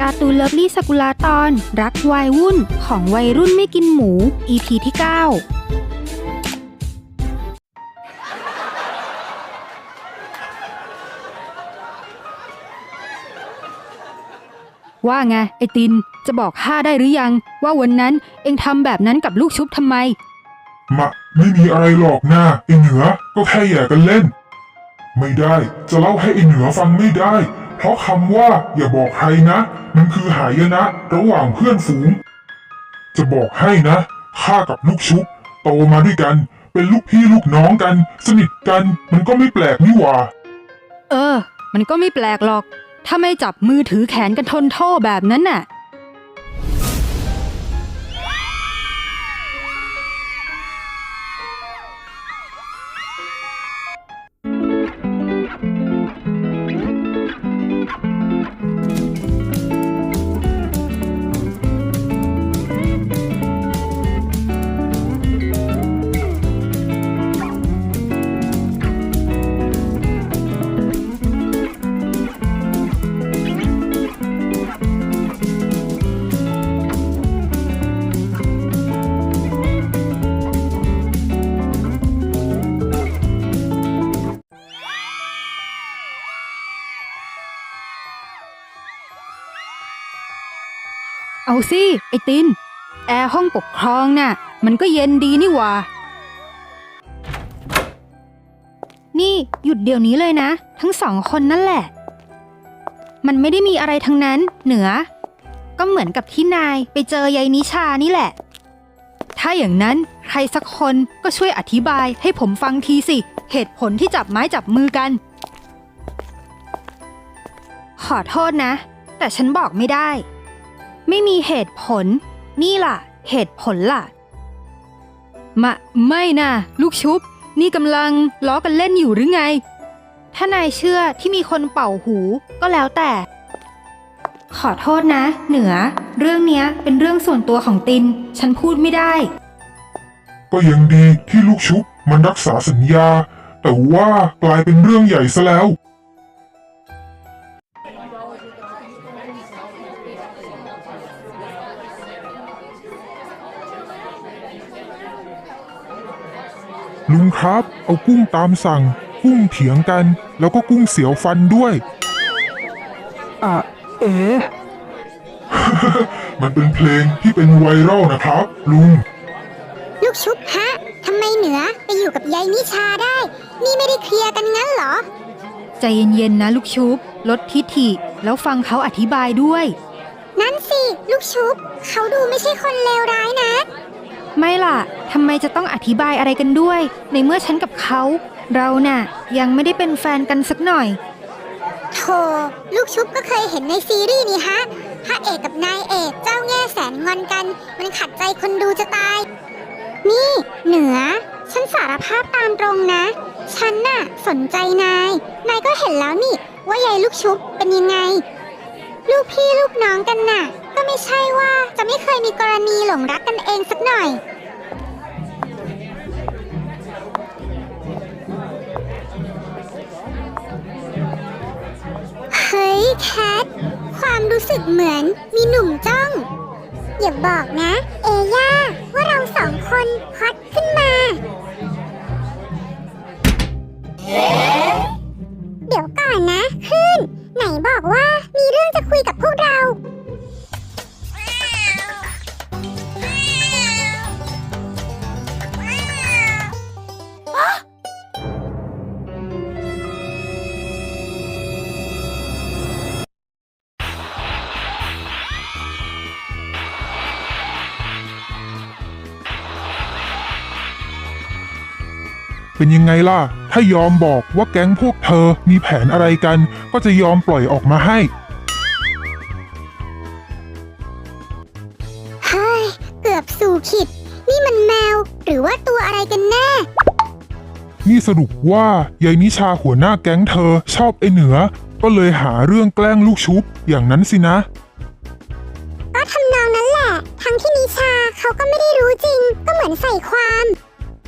การ์ตูนเลิฟลี่สกุลาตอน รักวายวุ่นของวัยรุ่นไม่กินหมู EP ที่ 9ว่าไงไอตินจะบอกข้าได้หรือยัง ว่าวันนั้นเองทำแบบนั้นกับลูกชุบทำไม มะ ไม่มีอะไรหรอกนะไอเหนือก็แค่แย่กันเล่น ไม่ได้จะเล่าให้ไอเหนือฟังไม่ได้ เพราะคำว่าอย่าบอกใครนะ มันคือหายนะ ระหว่างเพื่อนฝูง จะบอกให้นะข้ากับลูกชุบโตมาด้วยกัน เป็นลูกพี่ลูกน้องกัน สนิทกัน มันก็ไม่แปลกนี่หว่า เออ มันก็ไม่แปลกหรอก ถ้าไม่จับมือถือแขนกันทนโทษแบบนั้นน่ะ เอาสิไอติน แอร์ห้องปกครองน่ะ มันก็เย็นดีนี่หว่า นี่หยุดเดี๋ยวนี้เลยนะ ทั้งสองคนนั่นแหละ มันไม่ได้มีอะไรทั้งนั้นเหนือ ก็เหมือนกับที่นายไปเจอยายนิชานี่แหละ ถ้าอย่างนั้นใครสักคนก็ช่วยอธิบายให้ผมฟังทีสิ เหตุผลที่จับไม้จับมือกัน ขอโทษนะ แต่ฉันบอกไม่ได้ ไม่มีเหตุผล นี่ล่ะ เหตุผลล่ะ มะ ไม่นะลูกชุบ นี่กำลังล้อกันเล่นอยู่หรือไง ถ้านายเชื่อที่มีคนเป่าหูก็แล้วแต่ ขอโทษนะ เหนือ เรื่องเนี้ยเป็นเรื่องส่วนตัวของติน ฉันพูดไม่ได้ ก็ยังดีที่ลูกชุบมันรักษาสัญญา แต่ว่ากลายเป็นเรื่องใหญ่ซะแล้ว ลุงครับ เอากุ้งตามสั่ง กุ้งเถียงกัน แล้วก็กุ้งเสียวฟันด้วย อะ เอ๋มันเป็นเพลงที่เป็นไวรัลนะครับ ลุง ลูกชุบฮะทำไมเหนือไปอยู่กับยายนิชาได้ นี่ไม่ได้เคลียร์กันงั้นเหรอ ใจเย็นๆนะลูกชุบ ลดทิฐิ แล้วฟังเขาอธิบายด้วย นั่นสิ ลูกชุบ เขาดูไม่ใช่คนเลวร้ายนะ ไม่ล่ะทำไมจะต้องอธิบายอะไรกันด้วย ในเมื่อฉันกับเขา เราน่ะ ยังไม่ได้เป็นแฟนกันสักหน่อย โธ่ลูกชุบก็เคยเห็นในซีรีส์นี่ฮะพระเอกกับนายเอกเจ้าแง่แสนงอนกัน มันขัดใจคนดูจะตาย นี่ เหนือ ฉันสารภาพตามตรงนะ ฉันน่ะ สนใจนาย นายก็เห็นแล้วนี่ ว่ายายลูกชุบเป็นยังไง ลูกพี่ลูกน้องกันน่ะ ก็ไม่ใช่ว่าจะไม่เคยมีกรณีหลงรักกันเองสักหน่อย เฮ้ยแคทความรู้สึกเหมือนมีหนุ่มจ้อง อย่าบอกนะ เอย่าว่าเราสองคนฮอตขึ้นมา อนนะขึ้น ไหนบอกว่ามีเรื่องจะคุยกับพวกเรา เป็นยังไงล่ะ ถ้ายอมบอกว่าแก๊งพวกเธอมีแผนอะไรกัน ก็จะยอมปล่อยออกมาให้ เฮ้ย เกือบสู่ขิด นี่มันแมว หรือว่าตัวอะไรกันแน่ นี่สรุปว่ายายนิชาหัวหน้าแก๊งเธอชอบไอ้เหนือ ก็เลยหาเรื่องแกล้งลูกชุบ อย่างนั้นสินะ ก็ทำนองนั้นแหละ ทั้งที่นิชาเขาก็ไม่ได้รู้จริง ก็เหมือนใส่ความ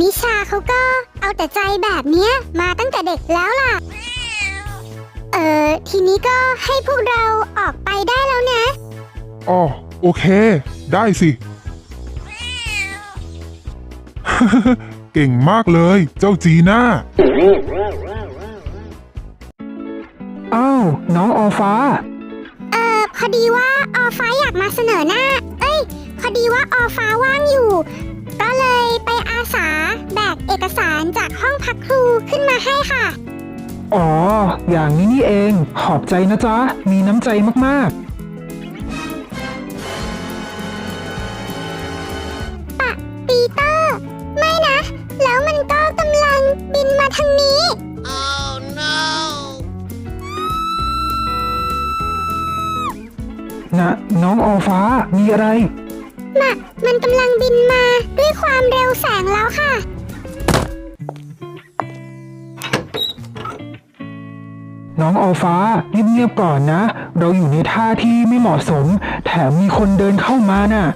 นิชาเขาก็เอาแต่ใจแบบเนี้ยมาตั้งแต่เด็กแล้วล่ะ เออทีนี้ก็ให้พวกเราออกไปได้แล้วนะ อ๋อโอเค ได้สิ เก่งมากเลย เจ้าจีน่า อ้าว น้องออฟ้า เออพอดีว่าออฟ้าอยากมาเสนอหน้า เอ้ย พอดีว่าออฟ้าว่างอยู่ ก็เลยไป อาสาแบกเอกสารจากห้องพักครูขึ้นมาให้ค่ะ อ๋อ อย่างนี้นี่เอง ขอบใจนะจ๊ะ มีน้ำใจมากปีเตอร์ ไม่นะ แล้วมันก็กำลังบินมาทางนี้ๆนะ น้องออฟ้ามีอะไร น่ะ มันกำลังบินมาด้วยความเร็วแสงแล้วค่ะ น้องออฟ้าเงียบๆก่อนนะ เราอยู่ในท่าที่ไม่เหมาะสม แถมมีคนเดินเข้ามาน่ะ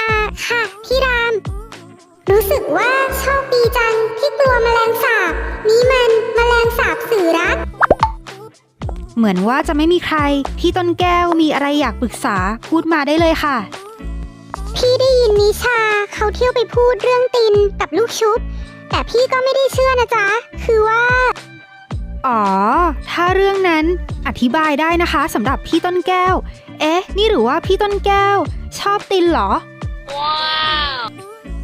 อ่าค่ะ พี่ราม รู้สึกว่าโชคดีจังที่กลัวแมลงสาบ นี่มันแมลงสาบสื่อรัก เหมือนว่าจะไม่มีใคร พี่ต้นแก้วมีอะไรอยากปรึกษาพูดมาได้เลยค่ะ พี่ได้ยินนิชาเขาเที่ยวไปพูดเรื่องตินกับลูกชุบ แต่พี่ก็ไม่ได้เชื่อนะจ๊ะ คือว่า อ๋อ ถ้าเรื่องนั้นอธิบายได้นะคะสำหรับพี่ต้นแก้ว เอ๊ะ นี่หรือว่าพี่ต้นแก้ว ชอบตินเหรอ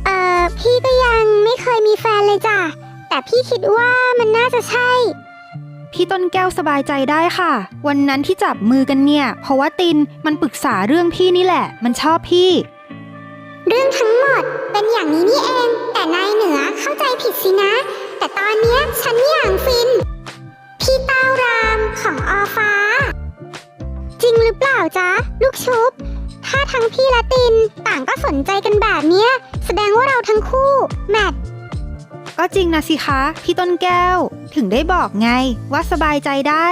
เอ่อพี่ก็ยังไม่เคยมีแฟนเลยจ้ะ แต่พี่คิดว่ามันน่าจะใช่ พี่ต้นแก้วสบายใจได้ค่ะ วันนั้นที่จับมือกันเนี่ย เพราะว่าตินมันปรึกษาเรื่องพี่นี่แหละ มันชอบพี่ เรื่องทั้งหมดเป็นอย่างนี้นี่เอง แต่นายเหนือเข้าใจผิดสินะ แต่ตอนเนี้ยฉันอย่างฟิน พี่เต้ารามของออฟ้า จริงหรือเปล่าจ๊ะ ลูกชุบ ถ้าทั้งพี่และตินต่างก็สนใจกันแบบเนี้ย แสดงว่าเราทั้งคู่แมทก็จริงนะสิคะ พี่ต้นแก้ว ถึงได้บอกไงว่าสบายใจได้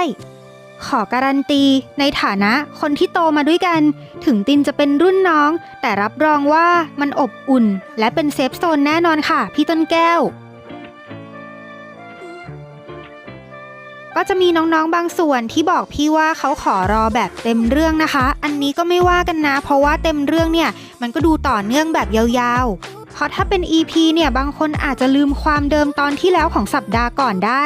ขอการันตี ในฐานะคนที่โตมาด้วยกัน ถึงตินจะเป็นรุ่นน้อง แต่รับรองว่ามันอบอุ่น และเป็นเซฟโซนแน่นอนค่ะ พี่ต้นแก้ว ก็จะมีน้องๆบางส่วนที่บอกพี่ว่าเขาขอรอแบบเต็มเรื่องนะคะ อันนี้ก็ไม่ว่ากันนะ เพราะว่าเต็มเรื่องเนี่ย มันก็ดูต่อเนื่องแบบยาวๆเพราะถ้าเป็น EP เนี่ยบางคนอาจจะลืมความเดิมตอนที่แล้วของสัปดาห์ก่อนได้